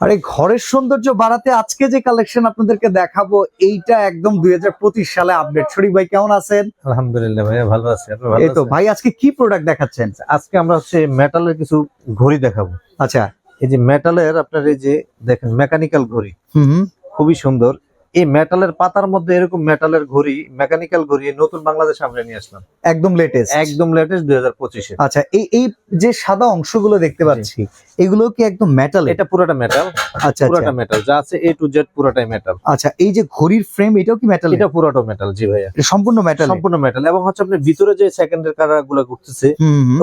আর এই ঘরের সৌন্দর্য বাড়াতে আজকে যে কালেকশন আপনাদেরকে দেখাবো এইটা একদম দুই হাজার পঁচিশ সালে আপডেট শরীফ ভাই কেমন আছেন? আলহামদুলিল্লাহ ভাইয়া ভালো আছি। এই তো ভাই আজকে কি প্রোডাক্ট দেখাচ্ছেন? আজকে আমরা হচ্ছে মেটালের কিছু ঘড়ি দেখাবো। আচ্ছা। এই যে মেটালের আপনার এই যে দেখেন মেকানিক্যাল ঘড়ি। হুম হুম। খুবই সুন্দর। এই মেটালের পাতার মধ্যে এরকম মেটালের ঘড়ি মেকানিক্যাল ঘড়ি নতুন বাংলাদেশ আমরা নিয়ে আসলাম। একদম লেটেস্ট একদম লেটেস্ট দুই হাজার পঁচিশে। আচ্ছা এই এই যে সাদা অংশগুলো দেখতে পাচ্ছি এগুলো কি একদম মেটাল এটা পুরোটা মেটাল আচ্ছা পুরোটা আচ্ছা মেটাল যা আছে এ টু জেড পুরোটাই মেটাল আচ্ছা এই যে ঘড়ির ফ্রেম এটাও কি মেটাল এটা পুরোটা মেটাল জি ভাইয়া। সম্পূর্ণ মেটাল সম্পূর্ণ মেটাল এবং হচ্ছে আপনার ভিতরে যে সেকেন্ডের কারা গুলো ঘুরতেছে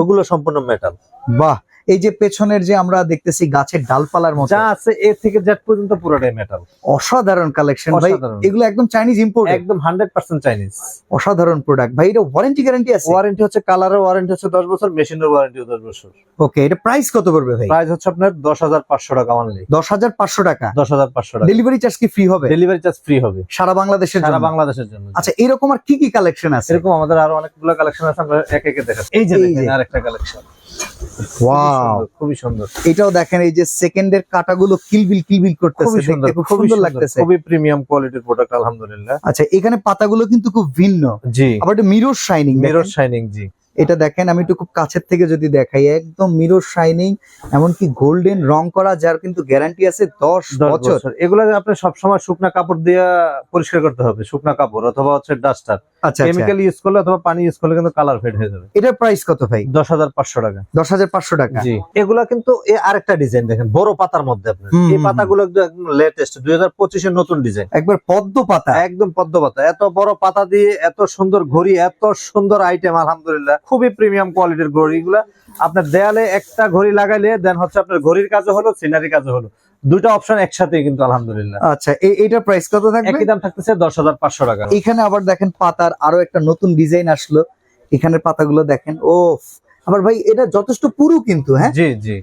ওগুলো সম্পূর্ণ মেটাল বাহ এই যে পেছনের যে আমরা দেখতেছি গাছের ডালপালার মতো। যা আছে এ থেকে জেড পর্যন্ত পুরোটাই মেটাল অসাধারণ কালেকশন ভাই এগুলো একদম চাইনিজ ইম্পোর্ট একদম হান্ড্রেড পার্সেন্ট চাইনিজ অসাধারণ প্রোডাক্ট ভাই এটা ওয়ারেন্টি গ্যারান্টি আছে? ওয়ারেন্টি হচ্ছে কালারের ওয়ারেন্টি হচ্ছে দশ বছর মেশিনের ওয়ারেন্টি দশ বছর। ওকে এটা প্রাইস কত পড়বে ভাই? প্রাইস হচ্ছে আপনার দশ হাজার পাঁচশো টাকা অনলি দশ হাজার পাঁচশো টাকা? দশ হাজার পাঁচশো টাকা। ডেলিভারি চার্জ কি ফ্রি হবে? ডেলিভারি চার্জ ফ্রি হবে। সারা বাংলাদেশের সারা বাংলাদেশের জন্য। আচ্ছা এরকম আর কি কি কালেকশন আছে? এরকম আমাদের আরও অনেকগুলো কালেকশন আছে আমরা এক একে দেখাচ্ছি। এই যে দেখেন যে। আরেকটা কালেকশন ওয়াও। খুবই সুন্দর। এটাও দেখেন এই যে সেকেন্ডের কাটাগুলো কিলবিল কিলবিল করতেছে। খুবই সুন্দর খুব সুন্দর লাগতেছে। খুবই প্রিমিয়াম কোয়ালিটির প্রোডাক্ট আলহামদুলিল্লাহ। আচ্ছা এখানে পাতাগুলো কিন্তু খুব ভিন্ন। জি। আবার এটা মিরর শাইনিং মিরর শাইনিং জি। এটা দেখেন আমি একটু খুব কাছের থেকে যদি দেখাই একদম মিরর শাইনিং এমনকি গোল্ডেন রং করা যার কিন্তু গ্যারান্টি আছে দশ বছর। এগুলো আপনি সবসময় শুকনা কাপড় দিয়ে পরিষ্কার করতে হবে শুকনা কাপড় অথবা হচ্ছে ডাস্টার আচ্ছা আচ্ছা। কেমিক্যাল ইউজ করলে অথবা পানি ইউজ করলে কিন্তু কালার ফেড হয়ে যাবে। এটার প্রাইস কত ভাই? দশ হাজার পাঁচশো টাকা। দশ হাজার পাঁচশো টাকা। জি। এগুলা কিন্তু আরেকটা ডিজাইন দেখেন বড় পাতার মধ্যে আপনার। এই পাতাগুলো একদম লেটেস্ট দুই হাজার পঁচিশের নতুন ডিজাইন একবার পদ্ম পাতা। একদম পদ্ম পাতা। এত বড় পাতা দিয়ে এত সুন্দর ঘড়ি এত সুন্দর আইটেম আলহামদুলিল্লাহ। খুবই প্রিমিয়াম কোয়ালিটির ঘড়ি। গুলা আপনার দেয়ালে একটা ঘড়ি লাগাইলে দেন হচ্ছে আপনার ঘড়ির কাজও হলো সিনারি কাজও হলো। দুটো অপশন একসাথে কিন্তু আলহামদুলিল্লাহ। আচ্ছা এইটার প্রাইস কত থাকবে? একই দাম থাকতেছে দশ হাজার পাঁচশো টাকা। এখানে আবার দেখেন পাতার আরও একটা নতুন ডিজাইন আসলো। এখানে পাতাগুলো দেখেন ও আবার ভাই এটা যথেষ্ট পুরু কিন্তু হ্যাঁ? জি জি।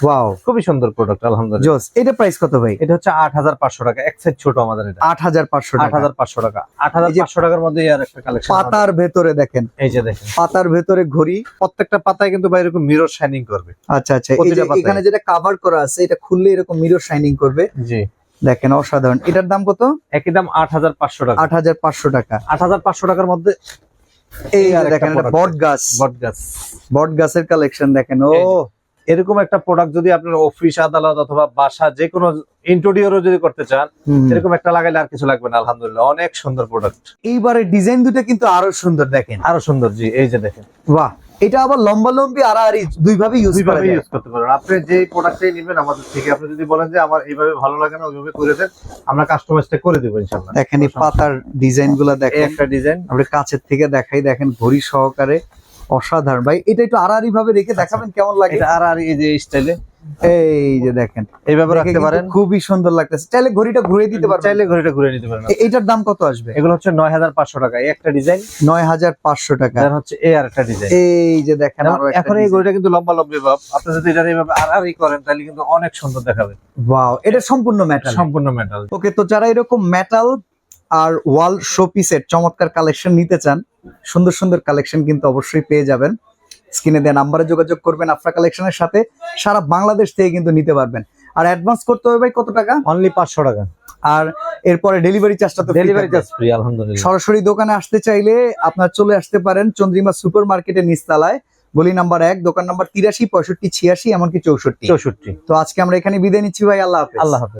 ওয়াও খুবই সুন্দর প্রোডাক্ট আলহামদুলিল্লাহ। জোস এটা প্রাইস কত ভাই? এটা হচ্ছে আট হাজার পাঁচশো টাকা এক সাইড ছোট আমাদের এটা। আট হাজার পাঁচশো আট টাকা হাজার পাঁচশো টাকা। আট হাজার এই যে- পাঁচশো টাকার মধ্যে আর একটা কালেকশন পাতার ভেতরে দেখেন। এই যে দেখেন। পাতার ভেতরে ঘড়ি প্রত্যেকটা পাতায় কিন্তু ভাই এরকম মিরর শাইনিং করবে। আচ্ছা আচ্ছা এই যে এখানে যেটা কভার করা আছে এটা খুললে এরকম মিরর শাইনিং করবে। জি। দেখেন অসাধারণ। এটার দাম কত? একই দাম আট হাজার পাঁচশো টাকা। আট হাজার পাঁচশো টাকা। আট হাজার পাঁচশো টাকার মধ্যে এই দেখেন বট গাছ বট গাছ বট গাছের কালেকশন দেখেন ও। এরকম একটা প্রোডাক্ট যদি আপনার অফিস আদালত অথবা বাসা যে কোনো ইন্টেরিয়রও যদি করতে চান এরকম একটা লাগাইলে আর কিছু লাগবে না আলহামদুলিল্লাহ। অনেক সুন্দর প্রোডাক্ট এইবারে ডিজাইন দুটো কিন্তু আরও সুন্দর দেখেন। আরও সুন্দর জি এই যে দেখেন। বাহ এটা আবার লম্বা লম্বি আড়াআড়ি দুই ভাবে ইউজ করা ইউজ করতে পারেন। আপনি যে প্রোডাক্টটাই নেবেন আমাদের থেকে আপনি যদি বলেন যে আমার এইভাবে ভালো লাগে না ওইভাবে করে দেন আমরা কাস্টমাইজটা করে দেবো ইনশাল্লাহ দেখেন এই পাতার ডিজাইনগুলা এই দেখেন। একটা ডিজাইন আমরা কাছের থেকে দেখাই দেখেন ঘড়ি সহকারে। অসাধারণ। ভাই এটা একটু আড়াআড়ি ভাবে রেখে দেখাবেন কেমন লাগে? এটা আর আর এই যে স্টাইলে। এই যে দেখেন। এইভাবে রাখতে পারেন। খুবই সুন্দর লাগতেছে। চাইলে ঘড়িটা ঘুরে দিতে পারবেন। চাইলে ঘড়িটা ঘুরে নিতে পারেন। এটার দাম কত আসবে? এগুলো হচ্ছে নয় হাজার পাঁচশো টাকা। এই একটা ডিজাইন। নয় হাজার পাঁচশো টাকা। দেন হচ্ছে এই আর একটা ডিজাইন। এই যে দেখেন আরও এখন এই ঘড়িটা কিন্তু লম্বা লম্বি ভাব। আপনি যদি এটা এইভাবে আর আর করেন তাহলে কিন্তু অনেক সুন্দর দেখাবে। ওয়াও এটা সম্পূর্ণ মেটাল সম্পূর্ণ মেটাল ওকে তো যারা এরকম মেটাল আর ওয়াল শোপিসের চমৎকার কালেকশন নিতে চান সুন্দর সুন্দর কালেকশন কিন্তু অবশ্যই পেয়ে যাবেন। স্ক্রিনে দেওয়া নাম্বারে যোগাযোগ করবেন আপনার কালেকশনের সাথে সারা বাংলাদেশ থেকে কিন্তু নিতে পারবেন। আর অ্যাডভান্স করতে হবে ভাই কত টাকা? অনলি পাঁচশো টাকা। আর এরপরে ডেলিভারি চার্জটা তো ডেলিভারি ডেলিভারি চার্জ ফ্রি আলহামদুলিল্লাহ। সরাসরি দোকানে আসতে চাইলে আপনার চলে আসতে পারেন চন্দ্রিমা সুপার মার্কেটের নিচতলায়। গলি নাম্বার এক দোকান নাম্বার তিরাশি পঁয়ষট্টি ছিয়াশি এমনকি চৌষট্টি। চৌষট্টি। তো আজকে আমরা এখানে বিদায় নিচ্ছি ভাই আল্লাহ হাফেজ। আল্লাহ হাফেজ।